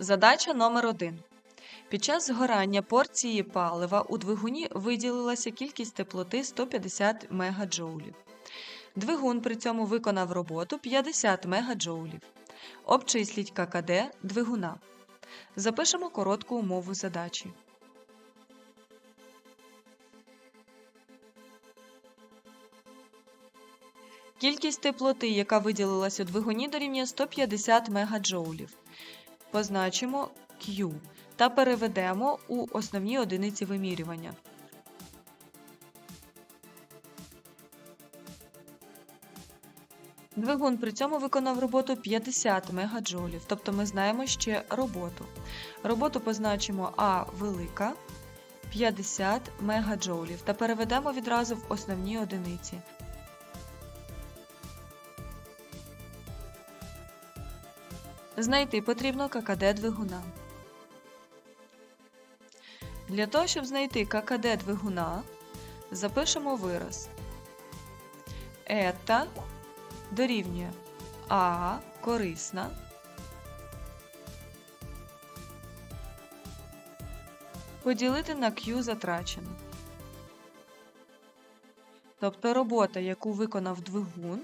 Задача номер 1 Під час згорання порції палива у двигуні виділилася кількість теплоти 150 МДж. Двигун при цьому виконав роботу 50 МДж. Обчисліть ККД двигуна. Запишемо коротку умову задачі. Кількість теплоти, яка виділилась у двигуні, дорівнює 150 МДж. Позначимо Q та переведемо у основні одиниці вимірювання. Двигун при цьому виконав роботу 50 МДж, тобто ми знаємо ще роботу. Роботу позначимо А велика 50 МДж та переведемо відразу в основні одиниці. Знайти потрібно ККД двигуна. Для того, щоб знайти ККД двигуна, запишемо вираз. Ета дорівнює А корисна. Поділити на Q затрачену. Тобто робота, яку виконав двигун,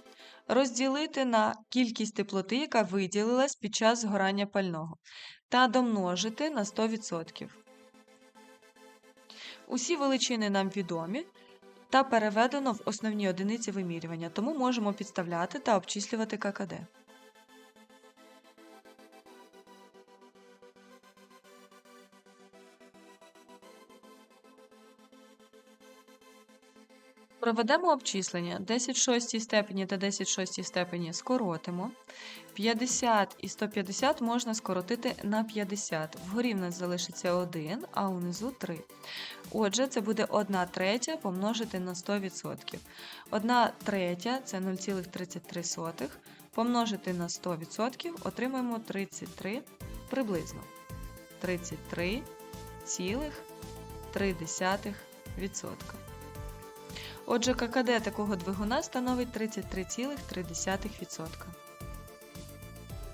розділити на кількість теплоти, яка виділилась під час згорання пального, та домножити на 100%. Усі величини нам відомі та переведено в основні одиниці вимірювання, тому можемо підставляти та обчислювати ККД. Проведемо обчислення. 10 в степені та 10 в степені скоротимо. 50 і 150 можна скоротити на 50. Вгорі в нас залишиться 1, а унизу 3. Отже, це буде 1 третя помножити на 100%. 1 третя це 0,33. Помножити на 100% отримаємо 33 приблизно. 33,3%. Отже, ККД такого двигуна становить 33,3%.